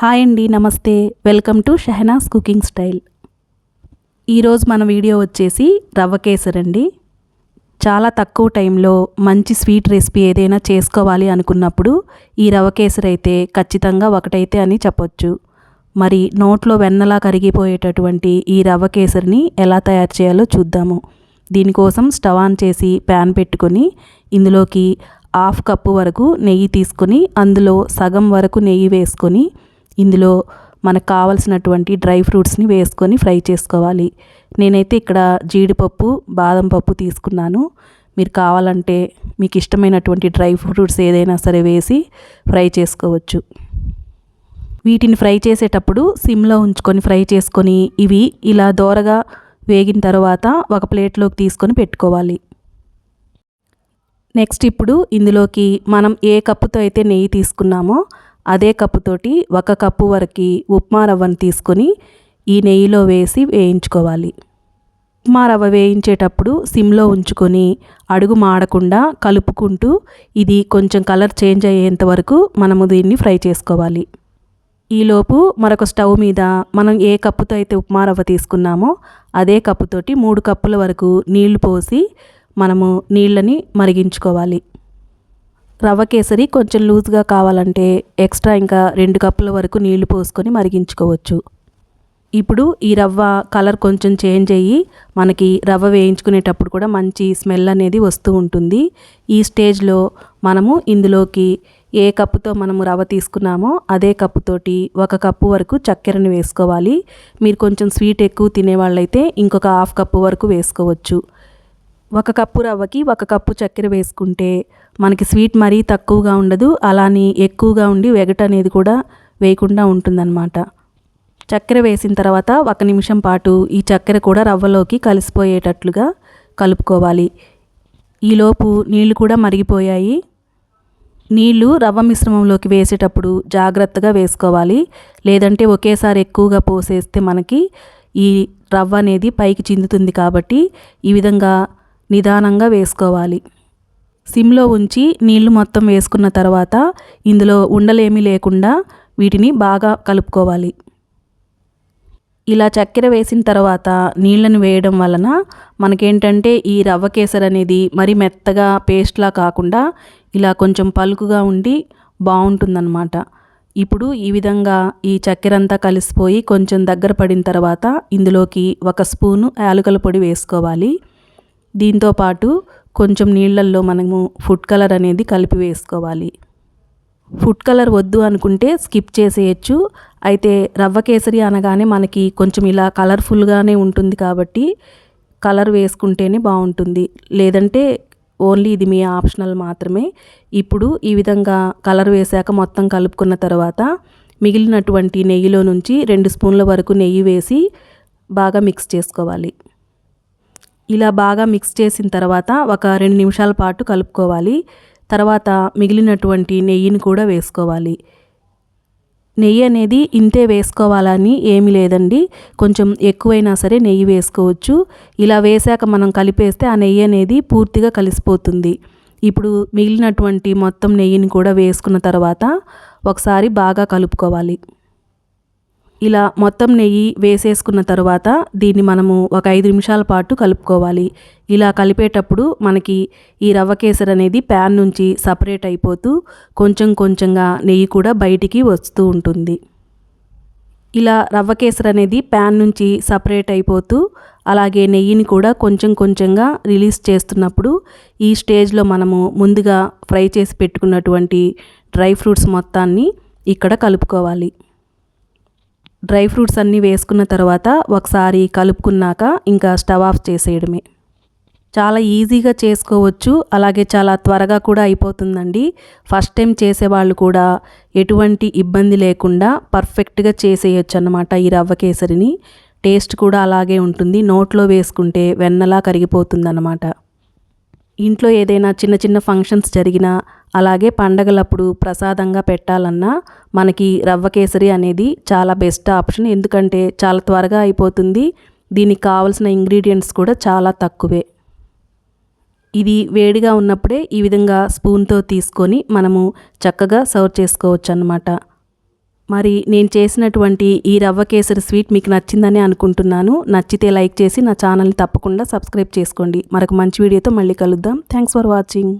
Hi అండి నమస్తే. Welcome to Shehnaz cooking style. ఈరోజు మన వీడియో వచ్చేసి రవ్వ కేసర్ అండి చాలా తక్కువ టైంలో మంచి స్వీట్ రెసిపీ ఏదైనా చేసుకోవాలి అనుకున్నప్పుడు ఈ రవ్వ కేసర్ అయితే ఖచ్చితంగా ఒకటైతే అని చెప్పొచ్చు. మరి నోట్లో వెన్నలా కరిగిపోయేటటువంటి ఈ రవ్వ కేసరిని ఎలా తయారు చేయాలో చూద్దాము. దీనికోసం స్టవ్ ఆన్ చేసి ప్యాన్ పెట్టుకొని ఇందులోకి హాఫ్ కప్పు వరకు నెయ్యి తీసుకొని అందులో సగం వరకు నెయ్యి వేసుకొని ఇందులో మనకు కావలసినటువంటి డ్రై ఫ్రూట్స్ని వేసుకొని ఫ్రై చేసుకోవాలి. నేనైతే ఇక్కడ జీడిపప్పు బాదం పప్పు తీసుకున్నాను. మీరు కావాలంటే మీకు ఇష్టమైనటువంటి డ్రై ఫ్రూట్స్ ఏదైనా సరే వేసి ఫ్రై చేసుకోవచ్చు. వీటిని ఫ్రై చేసేటప్పుడు సిమ్లో ఉంచుకొని ఫ్రై చేసుకొని ఇవి ఇలా దోరగా వేగిన తర్వాత ఒక ప్లేట్లోకి తీసుకొని పెట్టుకోవాలి. నెక్స్ట్ ఇప్పుడు ఇందులోకి మనం ఏ కప్పుతో అయితే నెయ్యి తీసుకున్నామో అదే కప్పుతోటి ఒక కప్పు వరకు ఉప్మా రవ్వను తీసుకొని ఈ నెయ్యిలో వేసి వేయించుకోవాలి. ఉప్మా రవ్వ వేయించేటప్పుడు సిమ్లో ఉంచుకొని అడుగు మాడకుండా కలుపుకుంటూ ఇది కొంచెం కలర్ చేంజ్ అయ్యేంత వరకు మనము దీన్ని ఫ్రై చేసుకోవాలి. ఈలోపు మరొక స్టవ్ మీద మనం ఏ కప్పుతో అయితే ఉప్మా రవ్వ తీసుకున్నామో అదే కప్పుతోటి మూడు కప్పుల వరకు నీళ్ళు పోసి మనము నీళ్ళని మరిగించుకోవాలి. రవ్వ కేసరి కొంచెం లూజ్గా కావాలంటే ఎక్స్ట్రా ఇంకా రెండు కప్పుల వరకు నీళ్ళు పోసుకొని మరిగించుకోవచ్చు. ఇప్పుడు ఈ రవ్వ కలర్ కొంచెం చేంజ్ అయ్యి మనకి రవ్వ వేయించుకునేటప్పుడు కూడా మంచి స్మెల్ అనేది వస్తూ ఉంటుంది. ఈ స్టేజ్లో మనము ఇందులోకి ఏ కప్పుతో మనము రవ్వ తీసుకున్నామో అదే కప్పుతోటి ఒక కప్పు వరకు చక్కెరని వేసుకోవాలి. మీరు కొంచెం స్వీట్ ఎక్కువ తినేవాళ్ళైతే ఇంకొక హాఫ్ కప్పు వరకు వేసుకోవచ్చు. ఒక కప్పు రవ్వకి ఒక కప్పు చక్కెర వేసుకుంటే మనకి స్వీట్ మరీ తక్కువగా ఉండదు అలానే ఎక్కువగా ఉండి వెగట అనేది కూడా వేయకుండా ఉంటుందన్నమాట. చక్కెర వేసిన తర్వాత ఒక నిమిషం పాటు ఈ చక్కెర కూడా రవ్వలోకి కలిసిపోయేటట్లుగా కలుపుకోవాలి. ఈలోపు నీళ్ళు కూడా మరిగిపోయాయి. నీళ్ళు రవ్వ మిశ్రమంలోకి వేసేటప్పుడు జాగ్రత్తగా వేసుకోవాలి. లేదంటే ఒకేసారి ఎక్కువగా పోసేస్తే మనకి ఈ రవ్వ అనేది పైకి చిందుతుంది కాబట్టి ఈ విధంగా నిదానంగా వేసుకోవాలి. సిమ్లో ఉంచి నీళ్ళు మొత్తం వేసుకున్న తర్వాత ఇందులో ఉండలేమీ లేకుండా వీటిని బాగా కలుపుకోవాలి. ఇలా చక్కెర వేసిన తర్వాత నీళ్ళను వేయడం వలన మనకేంటంటే ఈ రవ్వ కేసర్ అనేది మరి మెత్తగా పేస్ట్లా కాకుండా ఇలా కొంచెం పలుకుగా ఉండి బాగుంటుందన్నమాట. ఇప్పుడు ఈ విధంగా ఈ చక్కెర అంతా కలిసిపోయి కొంచెం దగ్గర పడిన తర్వాత ఇందులోకి ఒక స్పూను యాలకుల పొడి వేసుకోవాలి. దీంతోపాటు కొంచెం నీళ్ళల్లో మనము ఫుడ్ కలర్ అనేది కలిపి వేసుకోవాలి. ఫుడ్ కలర్ వద్దు అనుకుంటే స్కిప్ చేసేయచ్చు. అయితే రవ్వ కేసరి అనగానే మనకి కొంచెం ఇలా కలర్ఫుల్గానే ఉంటుంది కాబట్టి కలర్ వేసుకుంటేనే బాగుంటుంది. లేదంటే ఓన్లీ ఇది మీ ఆప్షనల్ మాత్రమే. ఇప్పుడు ఈ విధంగా కలర్ వేసాక మొత్తం కలుపుకున్న తర్వాత మిగిలినటువంటి నెయ్యిలో నుంచి రెండు స్పూన్ల వరకు నెయ్యి వేసి బాగా మిక్స్ చేసుకోవాలి. ఇలా బాగా మిక్స్ చేసిన తర్వాత ఒక రెండు నిమిషాల పాటు కలుపుకోవాలి. తర్వాత మిగిలినటువంటి నెయ్యిని కూడా వేసుకోవాలి. నెయ్యి అనేది ఇంతే వేసుకోవాలని ఏమీ లేదండి. కొంచెం ఎక్కువైనా సరే నెయ్యి వేసుకోవచ్చు. ఇలా వేసాక మనం కలిపేస్తే ఆ నెయ్యి అనేది పూర్తిగా కలిసిపోతుంది. ఇప్పుడు మిగిలినటువంటి మొత్తం నెయ్యిని కూడా వేసుకున్న తర్వాత ఒకసారి బాగా కలుపుకోవాలి. ఇలా మొత్తం నెయ్యి వేసేసుకున్న తర్వాత దీన్ని మనము ఒక ఐదు నిమిషాల పాటు కలుపుకోవాలి. ఇలా కలిపేటప్పుడు మనకి ఈ రవ్వ కేసరి అనేది ప్యాన్ నుంచి సపరేట్ అయిపోతూ కొంచెం కొంచెంగా నెయ్యి కూడా బయటికి వస్తూ ఉంటుంది. ఇలా రవ్వ కేసరి అనేది ప్యాన్ నుంచి సపరేట్ అయిపోతూ అలాగే నెయ్యిని కూడా కొంచెం కొంచెంగా రిలీజ్ చేస్తున్నప్పుడు ఈ స్టేజ్లో మనము ముందుగా ఫ్రై చేసి పెట్టుకున్నటువంటి డ్రై ఫ్రూట్స్ మొత్తాన్ని ఇక్కడ కలుపుకోవాలి. డ్రై ఫ్రూట్స్ అన్నీ వేసుకున్న తర్వాత ఒకసారి కలుపుకున్నాక ఇంకా స్టవ్ ఆఫ్ చేసేయడమే. చాలా ఈజీగా చేసుకోవచ్చు అలాగే చాలా త్వరగా కూడా అయిపోతుందండి. ఫస్ట్ టైం చేసేవాళ్ళు కూడా ఎటువంటి ఇబ్బంది లేకుండా పర్ఫెక్ట్గా చేసేయచ్చు అన్నమాట ఈ రవ్వ కేసరిని. టేస్ట్ కూడా అలాగే ఉంటుంది నోట్లో వేసుకుంటే వెన్నలా కరిగిపోతుందన్నమాట. ఇంట్లో ఏదైనా చిన్న చిన్న ఫంక్షన్స్ జరిగినా అలాగే పండగలప్పుడు ప్రసాదంగా పెట్టాలన్నా మనకి రవ్వ కేసరి అనేది చాలా బెస్ట్ ఆప్షన్. ఎందుకంటే చాలా త్వరగా అయిపోతుంది. దీనికి కావాల్సిన ఇంగ్రీడియంట్స్ కూడా చాలా తక్కువే. ఇది వేడిగా ఉన్నప్పుడే ఈ విధంగా స్పూన్తో తీసుకొని మనము చక్కగా సర్వ్ చేసుకోవచ్చు అన్నమాట మరి నేను చేసినటువంటి ఈ రవ్వ కేసరి స్వీట్ మీకు నచ్చిందని అనుకుంటున్నాను. నచ్చితే లైక్ చేసి నా ఛానల్ని తప్పకుండా సబ్స్క్రైబ్ చేసుకోండి. మరొక మంచి వీడియోతో మళ్ళీ కలుద్దాం. Thanks for watching.